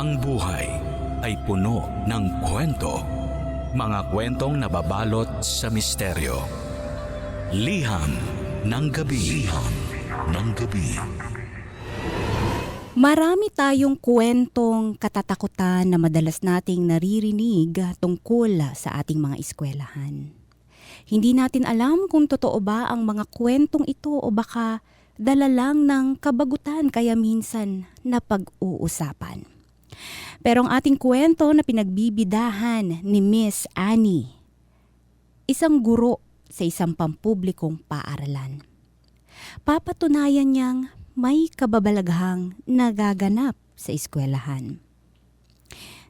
Ang buhay ay puno ng kwento. Mga kwentong nababalot sa misteryo. Liham ng gabi. Liham ng gabi. Marami tayong kwentong katatakutan na madalas nating naririnig tungkol sa ating mga eskwelahan. Hindi natin alam kung totoo ba ang mga kwentong ito o baka dala lang ng kabagutan kaya minsan napag-uusapan. Pero ang ating kwento na pinagbibidahan ni Miss Annie, isang guro sa isang pampublikong paaralan. Papatunayan niyang may kababalaghang nagaganap sa eskwelahan.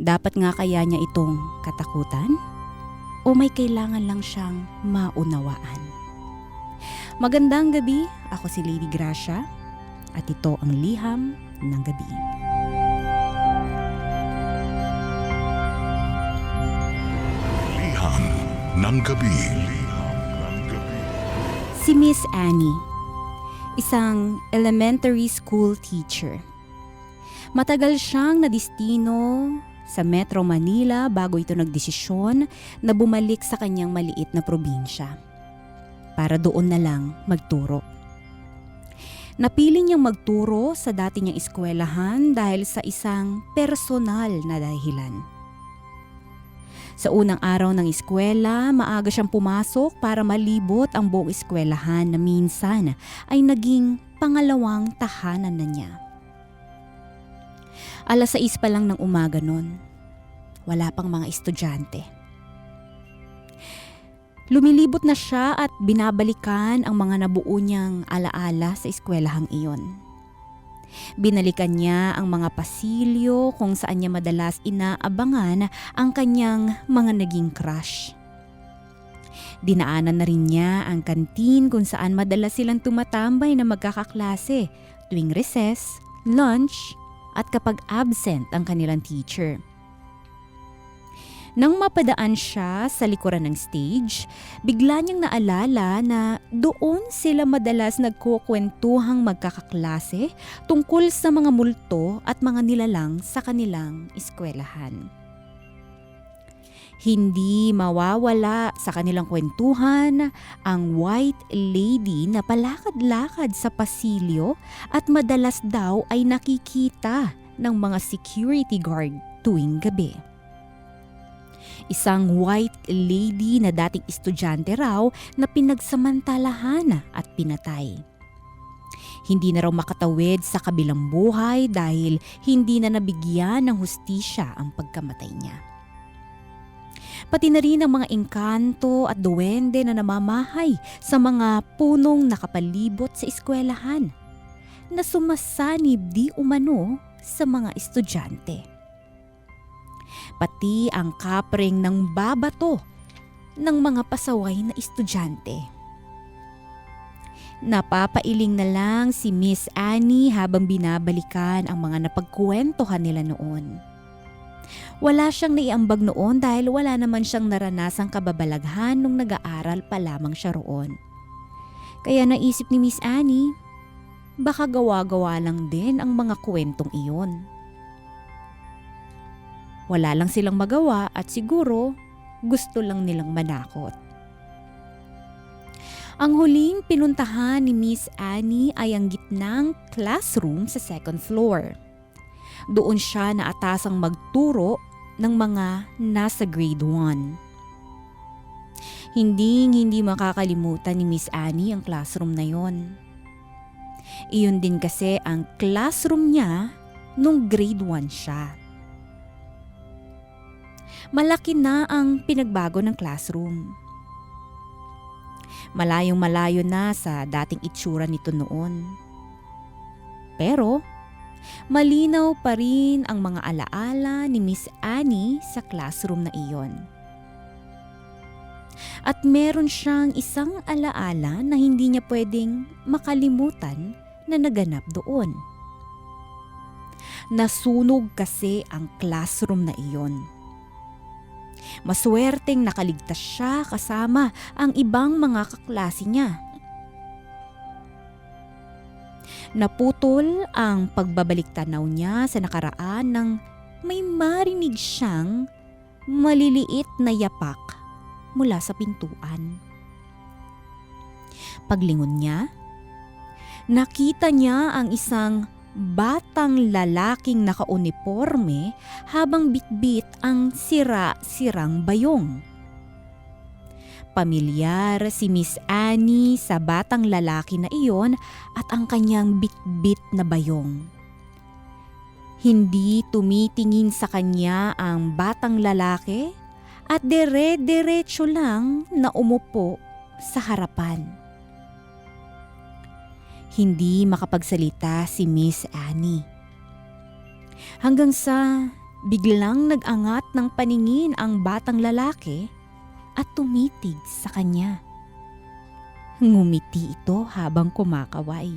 Dapat nga kaya niya itong katakutan? O may kailangan lang siyang maunawaan? Magandang gabi, ako si Lady Gracia at ito ang Liham ng Gabi. Ng gabi. Si Miss Annie, isang elementary school teacher. Matagal siyang nadistino sa Metro Manila bago ito nagdesisyon na bumalik sa kanyang maliit na probinsya para doon na lang magturo. Napili niyang magturo sa dati niyang eskwelahan dahil sa isang personal na dahilan. Sa unang araw ng eskwela, maaga siyang pumasok para malibot ang buong eskwelahan na minsan ay naging pangalawang tahanan na niya. Alas 6 pa lang ng umaga nun. Wala pang mga estudyante. Lumilibot na siya at binabalikan ang mga nabuo niyang alaala sa eskwelahang iyon. Binalikan niya ang mga pasilyo kung saan niya madalas inaabangan ang kanyang mga naging crush. Dinaanan na rin niya ang kantin kung saan madalas silang tumatambay na magkakaklase tuwing recess, lunch, at kapag absent ang kanilang teacher. Nang mapadaan siya sa likuran ng stage, bigla niyang naalala na doon sila madalas nagkukwentuhang magkakaklase tungkol sa mga multo at mga nilalang sa kanilang eskwelahan. Hindi mawawala sa kanilang kwentuhan ang white lady na palakad-lakad sa pasilyo at madalas daw ay nakikita ng mga security guard tuwing gabi. Isang white lady na dating estudyante raw na pinagsamantalahan at pinatay. Hindi na raw makatawid sa kabilang buhay dahil hindi na nabigyan ng hustisya ang pagkamatay niya. Pati na rin ang mga engkanto at duwende na namamahay sa mga punong nakapalibot sa eskwelahan na sumasanib di umano sa mga estudyante pati ang kapring ng babato ng mga pasaway na estudyante. Napapailing na lang si Miss Annie habang binabalikan ang mga napagkwentuhan nila noon. Wala siyang naiambag noon dahil wala naman siyang naranasang kababalaghan nung nag-aaral pa lamang siya roon. Kaya naisip ni Miss Annie, baka gawa-gawa lang din ang mga kwentong iyon. Wala lang silang magawa at siguro gusto lang nilang manakot. Ang huling pinuntahan ni Miss Annie ay ang gitnang classroom sa second floor. Doon siya naatasang magturo ng mga nasa grade 1. Hindi hindi makakalimutan ni Miss Annie ang classroom na yon. Iyon din kasi ang classroom niya nung grade 1 siya malaki na ang pinagbago ng classroom. Malayong malayo na sa dating itsura nito noon. Pero, malinaw pa rin ang mga alaala ni Miss Annie sa classroom na iyon. At meron siyang isang alaala na hindi niya pwedeng makalimutan na naganap doon. Nasunog kasi ang classroom na iyon. Maswerteng nakaligtas siya kasama ang ibang mga kaklase niya. Naputol ang pagbabalik tanaw niya sa nakaraan nang may marinig siyang maliliit na yapak mula sa pintuan. Paglingon niya, nakita niya ang isang batang lalaking nakauniforme habang bitbit ang sira-sirang bayong. Pamilyar si Miss Annie sa batang lalaki na iyon at ang kanyang bitbit na bayong. Hindi tumitingin sa kanya ang batang lalaki at dere-derecho lang na umupo sa harapan. Hindi makapagsalita si Miss Annie. Hanggang sa biglang nag-angat ng paningin ang batang lalaki at tumitig sa kanya. Ngumiti ito habang kumakaway.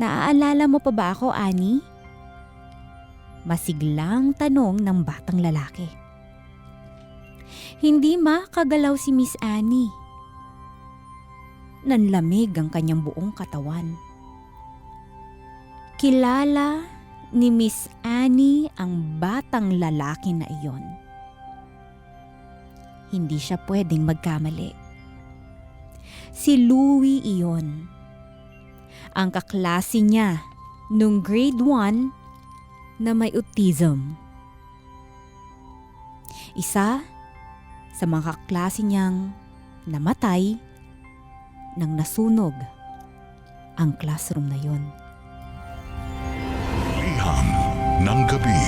Naaalala mo pa ba ako, Annie? Masiglang tanong ng batang lalaki. Hindi makagalaw si Miss Annie. Nanlamig ang kanyang buong katawan. Kilala ni Miss Annie ang batang lalaki na iyon. Hindi siya pwedeng magkamali. Si Louie iyon. Ang kaklase niya nung grade 1 na may autism. Isa sa mga kaklase niyang namatay nang nasunog ang classroom na yon. Liham ng gabi.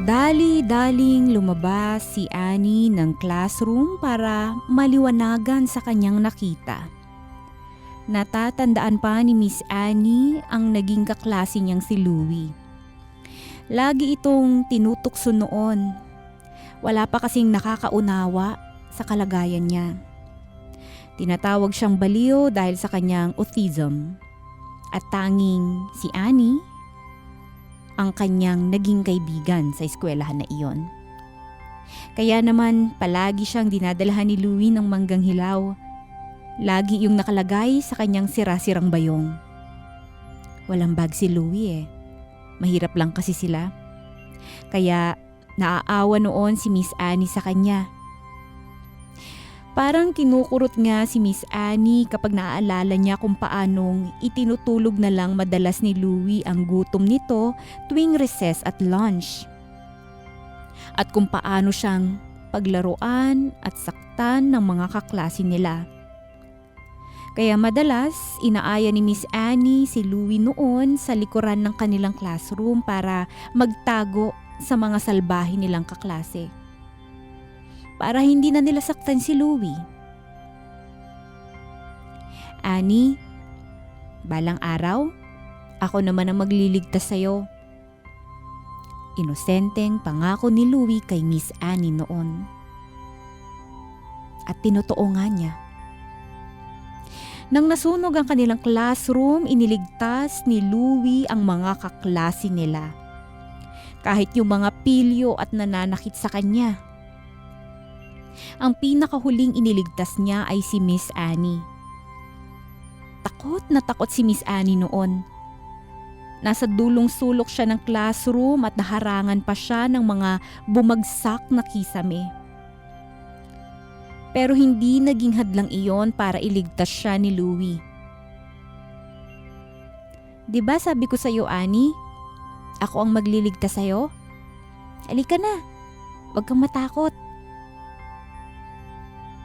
Dali-daling lumabas si Annie ng classroom para maliwanagan sa kanyang nakita. Natatandaan pa ni Miss Annie ang naging kaklase niyang si Louie. Lagi itong tinutukso noon. Wala pa kasing nakakaunawa sa kalagayan niya. Tinatawag siyang baliw dahil sa kanyang autism. At tanging si Annie ang kanyang naging kaibigan sa eskwelahan na iyon. Kaya naman palagi siyang dinadalhan ni Louie ng manggang hilaw. Lagi yung nakalagay sa kanyang sira-sirang bayong. Walang bag si Louie eh. Mahirap lang kasi sila. Kaya naaawa noon si Miss Annie sa kanya. Parang kinukurot nga si Miss Annie kapag naaalala niya kung paanong itinutulog na lang madalas ni Louie ang gutom nito tuwing recess at lunch. At kung paano siyang paglaruan at saktan ng mga kaklase nila. Kaya madalas inaaya ni Miss Annie si Louie noon sa likuran ng kanilang classroom para magtago sa mga salbahe nilang kaklase para hindi na nila saktan si Louie. Annie, balang araw, ako naman ang magliligtas sa'yo. Inosenteng pangako ni Louie kay Miss Annie noon. At tinotoo nga niya. Nang nasunog ang kanilang classroom, iniligtas ni Louie ang mga kaklase nila. Kahit yung mga pilyo at nananakit sa kanya. Ang pinakahuling iniligtas niya ay si Miss Annie. Takot na takot si Miss Annie noon. Nasa dulong sulok siya ng classroom at naharangan pa siya ng mga bumagsak na kisame. Pero hindi naging hadlang iyon para iligtas siya ni Louie. 'Di ba sabi ko sa iyo, Annie? Ako ang magliligtas sa iyo? Halika na. Huwag kang matakot.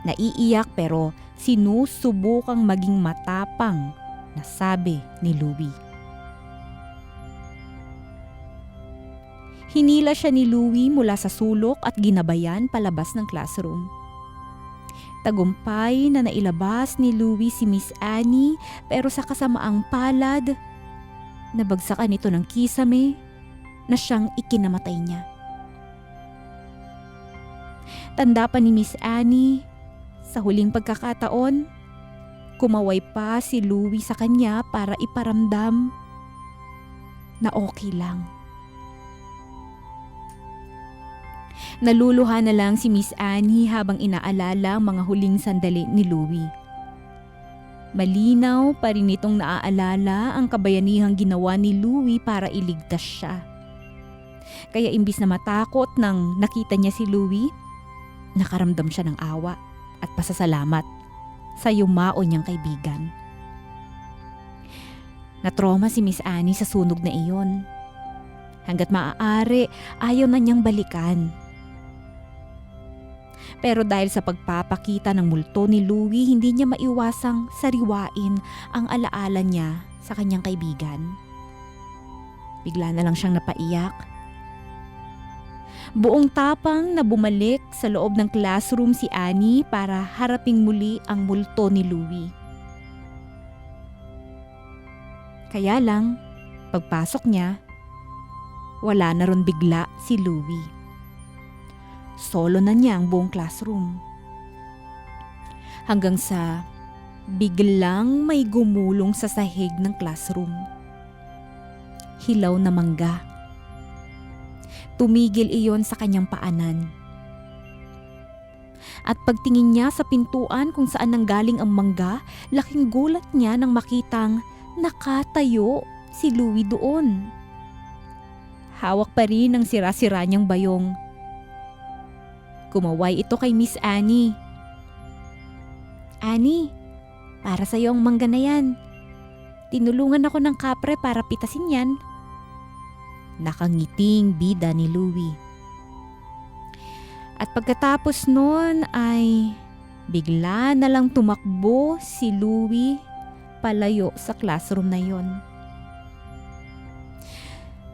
Naiiyak pero sinusubukang maging matapang na sabi ni Louie. Hinila siya ni Louie mula sa sulok at ginabayan palabas ng classroom. Tagumpay na nailabas ni Louie si Miss Annie pero sa kasamaang palad, nabagsakan ito ng kisame na siyang ikinamatay niya. Tanda pa ni Miss Annie, sa huling pagkakataon, kumaway pa si Louie sa kanya para iparamdam na okay lang. Naluluha na lang si Miss Annie habang inaalala ang mga huling sandali ni Louie. Malinaw pa rin itong naaalala ang kabayanihang ginawa ni Louie para iligtas siya. Kaya imbis na matakot nang nakita niya si Louie, nakaramdam siya ng awa at pasasalamat sa yumao niyang kaibigan. Natroma si Miss Annie sa sunog na iyon. Hanggat maaari, ayaw na niyang balikan. Pero dahil sa pagpapakita ng multo ni Louie, hindi niya maiwasang sariwain ang alaala niya sa kanyang kaibigan. Bigla na lang siyang napaiyak. Buong tapang na bumalik sa loob ng classroom si Annie para haraping muli ang multo ni Louie. Kaya lang, pagpasok niya, wala na ron bigla si Louie. Solo na niya ang buong classroom. Hanggang sa biglang may gumulong sa sahig ng classroom. Hilaw na mangga. Tumigil iyon sa kanyang paanan. At pagtingin niya sa pintuan kung saan nanggaling ang mangga, laking gulat niya nang makitang nakatayo si Louie doon. Hawak pa rin ang sira-sira niyang bayong. Kumaway ito kay Miss Annie. Annie, para sa ang mangga na yan. Tinulungan ako ng kapre para pitasin yan. Nakangiting bida ni Louie. At pagkatapos noon ay bigla na lang tumakbo si Louie palayo sa classroom na yon.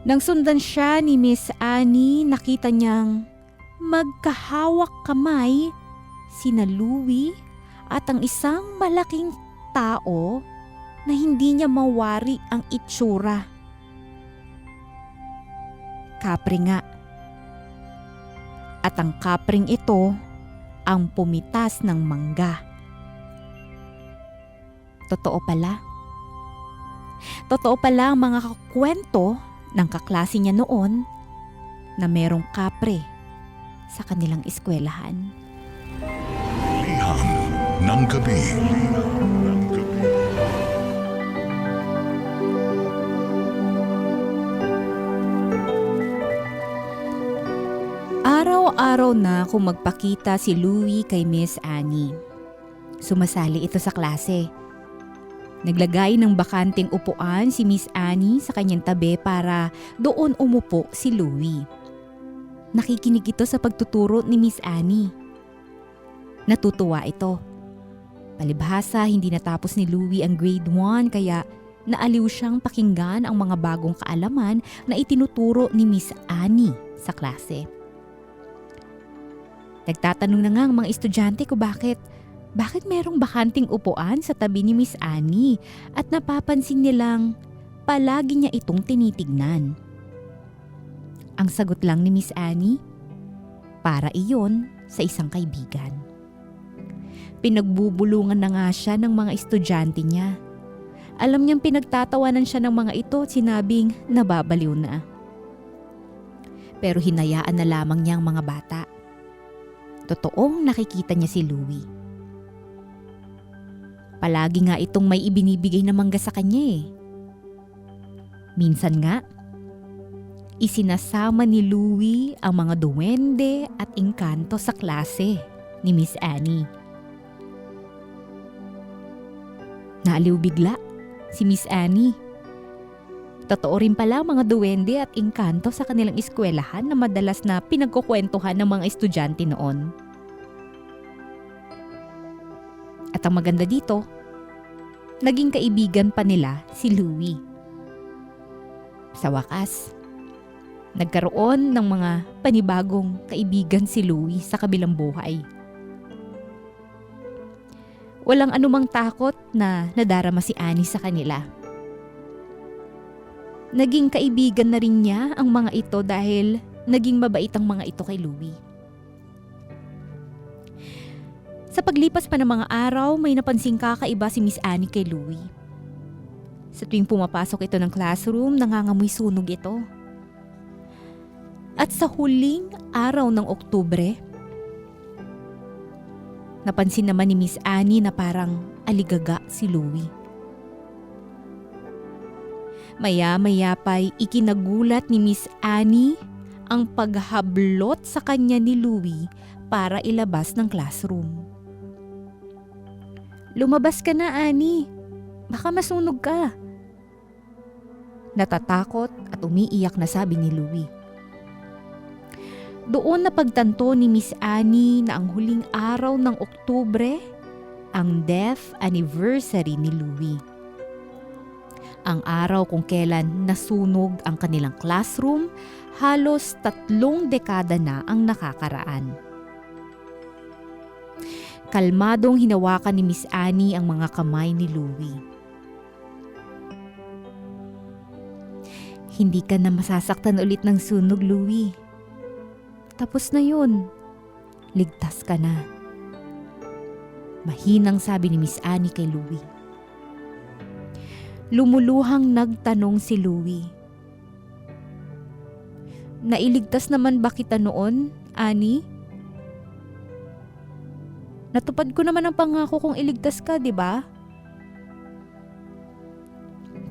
Nang sundan siya ni Miss Annie, nakita niyang magkahawak kamay sina Louie at ang isang malaking tao na hindi niya mawari ang itsura. Kapre nga. At ang kapring ito ang pumitas ng mangga. Totoo pala. Totoo pala ang mga kwento ng kaklase niya noon na merong kapre sa kanilang eskwelahan. Liham ng gabi. Liham ng gabi. Araw-araw na kung magpakita si Louie kay Miss Annie. Sumasali ito sa klase. Naglagay ng bakanting upuan si Miss Annie sa kanyang tabi para doon umupo si Louie. Nakikinig ito sa pagtuturo ni Miss Annie. Natutuwa ito. Palibhasa hindi natapos ni Louie ang grade 1 kaya naaliw siyang pakinggan ang mga bagong kaalaman na itinuturo ni Miss Annie sa klase. Nagtatanong na nga ang mga estudyante ko bakit bakit merong bakanting upuan sa tabi ni Miss Annie at napapansin nilang palagi niya itong tinitignan. Ang sagot lang ni Miss Annie, para iyon sa isang kaibigan. Pinagbubulungan na nga siya ng mga estudyante niya. Alam niyang pinagtatawanan siya ng mga ito at sinabing nababaliw na. Pero hinayaan na lamang niya ang mga bata. Totoong nakikita niya si Louie. Palagi nga itong may ibinibigay na mangga sa kanya eh. Minsan nga, isinasama ni Louie ang mga duwende at engkanto sa klase ni Miss Annie. Naaliw bigla si Miss Annie. Totoo rin pala mga duwende at engkanto sa kanilang eskwelahan na madalas na pinagkukwentuhan ng mga estudyante noon. At ang maganda dito, naging kaibigan pa nila si Louie. Sa wakas, nagkaroon ng mga panibagong kaibigan si Louie sa kabilang buhay. Walang anumang takot na nadarama si Annie sa kanila. Naging kaibigan na rin niya ang mga ito dahil naging mabait ang mga ito kay Louie. Sa paglipas pa ng mga araw, may napansing kakaiba si Miss Annie kay Louie. Sa tuwing pumapasok ito ng classroom, nangangamoy sunog ito. At sa huling araw ng Oktubre, napansin naman ni Miss Annie na parang aligaga si Louie. Maya-maya pa'y ikinagulat ni Miss Annie ang paghablot sa kanya ni Louie para ilabas ng classroom. Lumabas ka na, Annie. Baka masunog ka. Natatakot at umiiyak na sabi ni Louie. Doon napagtanto ni Miss Annie na ang huling araw ng Oktubre ang death anniversary ni Louie. Ang araw kung kailan nasunog ang kanilang classroom, halos tatlong dekada na ang nakakaraan. Kalmadong hinawakan ni Miss Annie ang mga kamay ni Louie. Hindi ka na masasaktan ulit ng sunog, Louie. Tapos na yun. Ligtas ka na. Mahinang sabi ni Miss Annie kay Louie. Lumuluhang nagtanong si Louie. Nailigtas naman ba kita noon, Annie? Natupad ko naman ang pangako kong iligtas ka, di ba?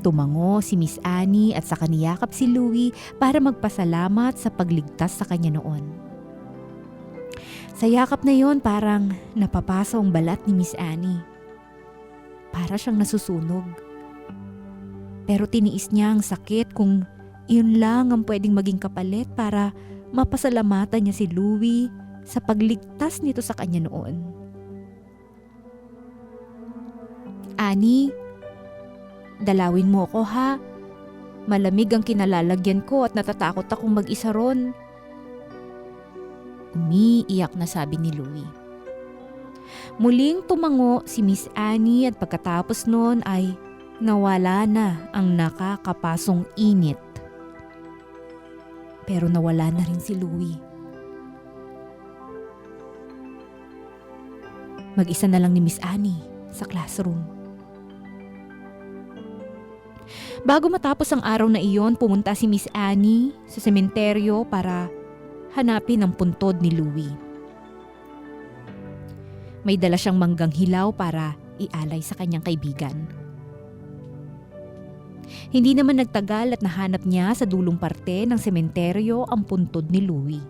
Tumango si Miss Annie at sa kaniyakap si Louie para magpasalamat sa pagligtas sa kanya noon. Sa yakap na yon parang napapasa ang balat ni Miss Annie. Para siyang nasusunog. Pero tiniis niya ang sakit kung iyon lang ang pwedeng maging kapalit para mapasalamatan niya si Louie sa pagligtas nito sa kanya noon. Ani, dalawin mo ko ha. Malamig ang kinalalagyan ko at natatakot akong mag-isa ron. Umiiyak na sabi ni Louie. Muling tumango si Miss Annie at pagkatapos noon ay nawala na ang nakakapasong init. Pero nawala na rin si Louie. Mag-isa na lang ni Miss Annie sa classroom. Bago matapos ang araw na iyon, pumunta si Miss Annie sa sementeryo para hanapin ang puntod ni Louie. May dala siyang manggang hilaw para ialay sa kanyang kaibigan. Hindi naman nagtagal at nahanap niya sa dulong parte ng sementeryo ang puntod ni Louie.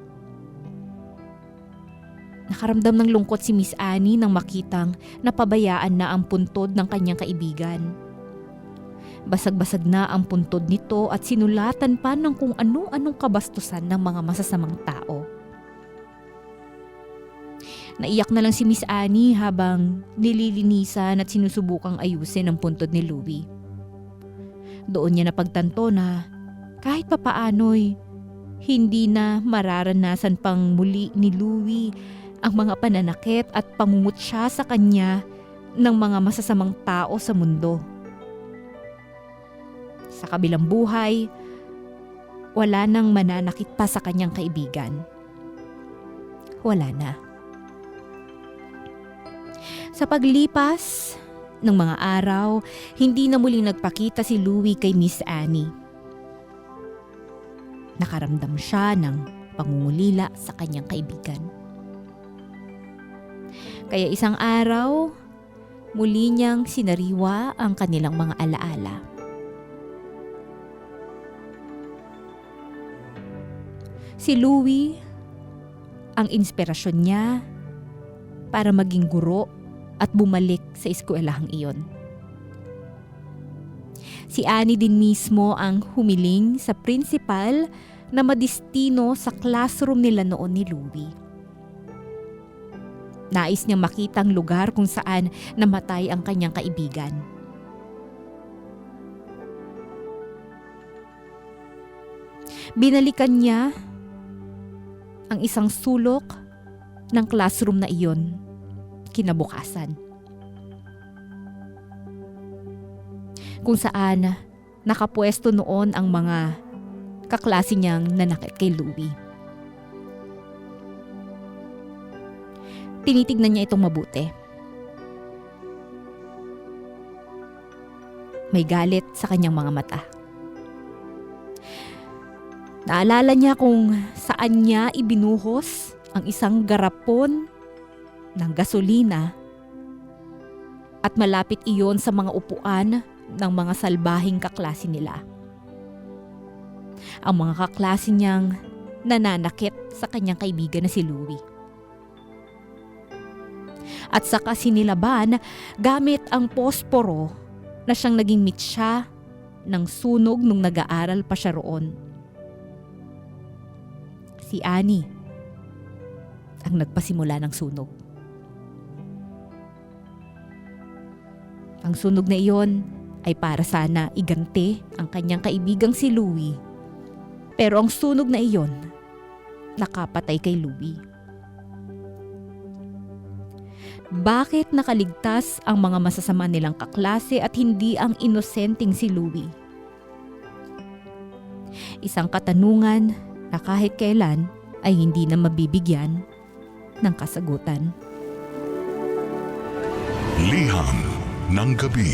Nakaramdam ng lungkot si Miss Annie nang makitang napabayaan na ang puntod ng kanyang kaibigan. Basag-basag na ang puntod nito at sinulatan pa ng kung ano-anong kabastusan ng mga masasamang tao. Naiyak na lang si Miss Annie habang nililinisan at sinusubukang ayusin ang puntod ni Louie. Doon niya napagtanto na kahit papaano'y hindi na mararanasan pang muli ni Louie ang mga pananakit at pangungutya sa kanya ng mga masasamang tao sa mundo. Sa kabilang buhay, wala nang mananakit pa sa kanyang kaibigan. Wala na. Sa paglipas ng mga araw, hindi na muling nagpakita si Louie kay Miss Annie. Nakaramdam siya ng pangungulila sa kanyang kaibigan. Kaya isang araw, muli niyang sinariwa ang kanilang mga alaala. Si Louie, ang inspirasyon niya para maging guro at bumalik sa eskwelahang iyon. Si Annie din mismo ang humiling sa principal na madistino sa classroom nila noon ni Louie. Nais niyang makita ang lugar kung saan namatay ang kanyang kaibigan. Binalikan niya ang isang sulok ng classroom na iyon kinabukasan. Kung saan nakapwesto noon ang mga kaklase niyang nanakit kay Louie. Tinitignan niya itong mabuti. May galit sa kanyang mga mata. Naalala niya kung saan niya ibinuhos ang isang garapon ng gasolina At malapit iyon sa mga upuan ng mga salbahing kaklase nila. Ang mga kaklase niyang nananakit sa kanyang kaibigan na si Louie. At saka sinilaban gamit ang posporo na siyang naging mitsa ng sunog nung nag-aaral pa siya roon. Si Annie ang nagpasimula ng sunog. Ang sunog na iyon ay para sana igante ang kanyang kaibigang si Louie. Pero ang sunog na iyon nakapatay kay Louie. Bakit nakaligtas ang mga masasama nilang kaklase at hindi ang inosenteng si Louie? Isang katanungan na kahit kailan ay hindi na mabibigyan ng kasagutan. Liham ng gabi.